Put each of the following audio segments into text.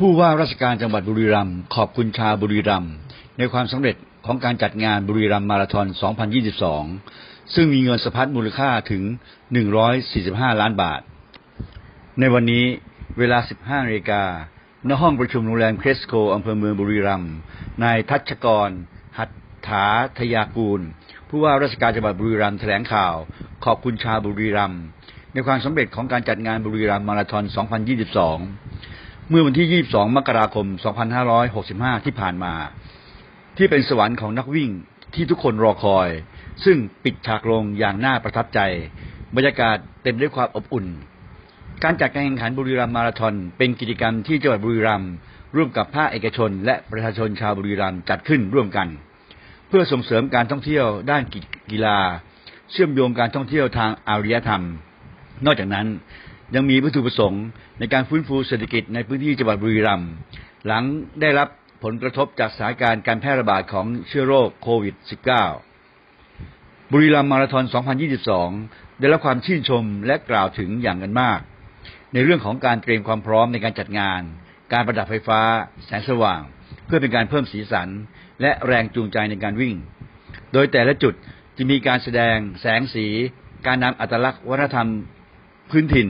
ผู้ว่าราชการจังหวัดบุรีรัมย์ขอบคุณชาบุรีรัมย์ในความสำเร็จของการจัดงานบุรีรัมย์มาราธอน 2022 ซึ่งมีเงินสะพัดมูลค่าถึง 145 ล้านบาท ในวันนี้เวลา 15นาฬิกาณห้องประชุมโรงแรมเครสโกอำเภอเมืองบุรีรัมย์นายทัชกร หัตถาทยากูล ผู้ว่าราชการจังหวัดบุรีรัมย์แถลงข่าว ขอบคุณชาบุรีรัมย์ในความสำเร็จของการจัดงานบุรีรัมย์มาราธอน 2022 เมื่อวันที่ 22 มกราคม 2565 ที่ผ่านมา ที่เป็นสวรรค์ของนักวิ่งที่ทุกคนรอคอย ซึ่งปิดฉากลงอย่างน่าประทับใจ บรรยากาศเต็มด้วยความอบอุ่น การจัดการแข่งขันบุรีรัมย์มาราธอนเป็นกิจกรรมที่จังหวัดบุรีรัมย์ร่วมกับภาคเอกชน และประชาชนชาวบุรีรัมย์จัดขึ้นร่วมกัน เพื่อส่งเสริมการท่องเที่ยวด้านกีฬา เชื่อมโยงการท่องเที่ยวทางอารยธรรม นอกจากนั้น ยังมีวัตถุประสงค์ในการฟื้นฟูเศรษฐกิจในพื้นที่จังหวัดบุรีรัมย์หลังได้รับผลกระทบจากสถานการณ์การแพร่ระบาดของเชื้อโรคโควิด -19 บุรีรัมย์มาราธอน 2022 ได้รับความชื่นชมและกล่าวถึงอย่างกันมาก ในเรื่องของการเตรียมความพร้อมในการจัดงาน การประดับไฟฟ้า แสงสว่าง เพื่อเป็นการเพิ่มสีสัน และแรงจูงใจในการวิ่ง โดยแต่ละจุดจะมีการแสดง แสงสี การนำอัตลักษณ์วัฒนธรรม พื้นถิ่น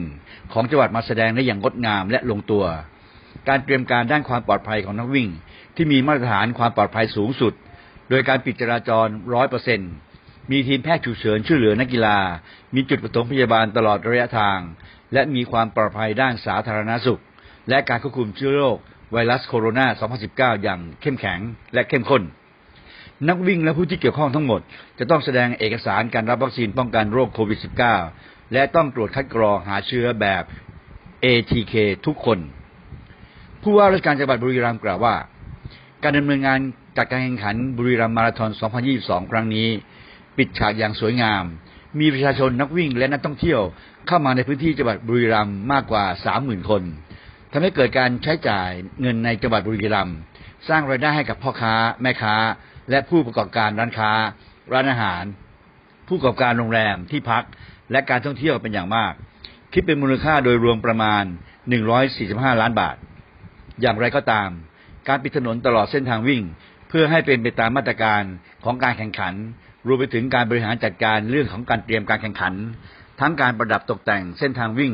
ของจังหวัดมาแสดงได้อย่างงดงามและลงตัว การเตรียมการด้านความปลอดภัยของนักวิ่ง ที่มีมาตรฐานความปลอดภัยสูงสุด โดยการปิดจราจรร้อยเปอร์เซ็นมีทีมแพทย์ฉุกเฉินช่วยเหลือนักกีฬา มีจุดประถมพยาบาลตลอดระยะทาง และมีความปลอดภัยด้านสาธารณสุข และการควบคุมเชื้อโรคไวรัสโคโรนา 2019 อย่างเข้มแข็งและเข้มข้น นักวิ่งและผู้ที่เกี่ยวข้องทั้งหมด จะต้องแสดงเอกสารการรับวัคซีนป้องกันโรคโควิด -19 และต้องตรวจคัดกรองหาเชื้อแบบ ATK ทุกคน ผู้ว่าราชการจังหวัดบุรีรัมย์กล่าวว่า การดำเนินงานจัดการแข่งขันบุรีรัมย์มาราธอน 2022 ครั้งนี้ ปิดฉากอย่างสวยงาม มีประชาชนนักวิ่งและนักท่องเที่ยวเข้ามาในพื้นที่จังหวัดบุรีรัมย์มากกว่า 30,000 คนทำให้เกิดการใช้จ่ายเงินในจังหวัดบุรีรัมย์สร้างรายได้ให้กับพ่อค้า แม่ค้า และผู้ประกอบการร้านค้า ร้านอาหาร ผู้ประกอบการโรงแรมที่พัก และการท่องเที่ยวเป็นอย่างมาก คิดเป็นมูลค่าโดยรวมประมาณ 145 ล้านบาท อย่างไรก็ตาม การปิดถนนตลอดเส้นทางวิ่ง เพื่อให้เป็นไปตามมาตรการของการแข่งขัน รวมไปถึงการบริหารจัดการเรื่องของการเตรียมการแข่งขัน ทั้งการประดับตกแต่งเส้นทางวิ่ง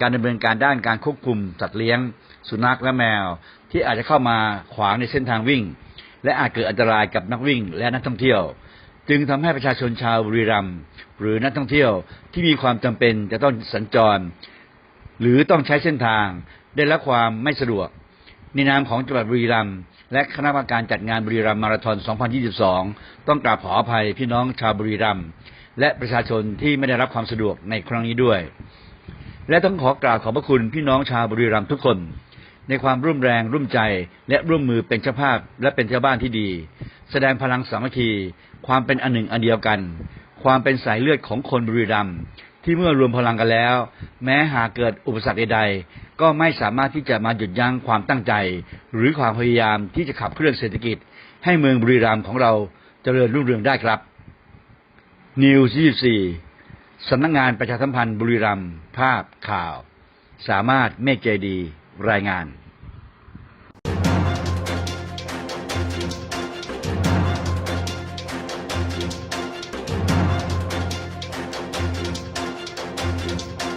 การดำเนินการด้านการควบคุมสัตว์เลี้ยง สุนัขและแมว ที่อาจจะเข้ามาขวางในเส้นทางวิ่ง และอาจเกิดอันตรายกับนักวิ่งและนักท่องเที่ยว จึงทำให้ประชาชนชาวบุรีรัมย์หรือนักท่องเที่ยวที่มีความจำเป็นจะต้องสัญจร หรือต้องใช้เส้นทางได้รับความไม่สะดวกในนามของจังหวัดบุรีรัมย์และคณะกรรมการจัดงานบุรีรัมย์มาราธอน 2022 ต้องกราบขออภัยพี่น้องชาวบุรีรัมย์และประชาชนที่ไม่ได้รับความสะดวกในครั้งนี้ด้วย และต้องขอกราบขอบพระคุณพี่น้องชาวบุรีรัมย์ทุกคน ในความร่วมแรงร่วมใจและร่วมมือเป็นเจ้าภาพและเป็นเจ้าบ้านที่ดี แสดงพลังสามัคคี ความเป็นอันหนึ่งอันเดียวกัน ความเป็นสายเลือดของคนบุรีรัมย์ที่เมื่อรวมพลังกันแล้ว แม้หากเกิดอุปสรรคใดๆ ก็ไม่สามารถที่จะมาหยุดยั้งความตั้งใจ หรือความพยายามที่จะขับเคลื่อนเศรษฐกิจ ให้เมืองบุรีรัมย์ของเราเจริญรุ่งเรืองได้ครับนิว24สำนักงานประชาสัมพันธ์บุรีรัมย์ภาพข่าว สามารถเมฆใจดี รายงาน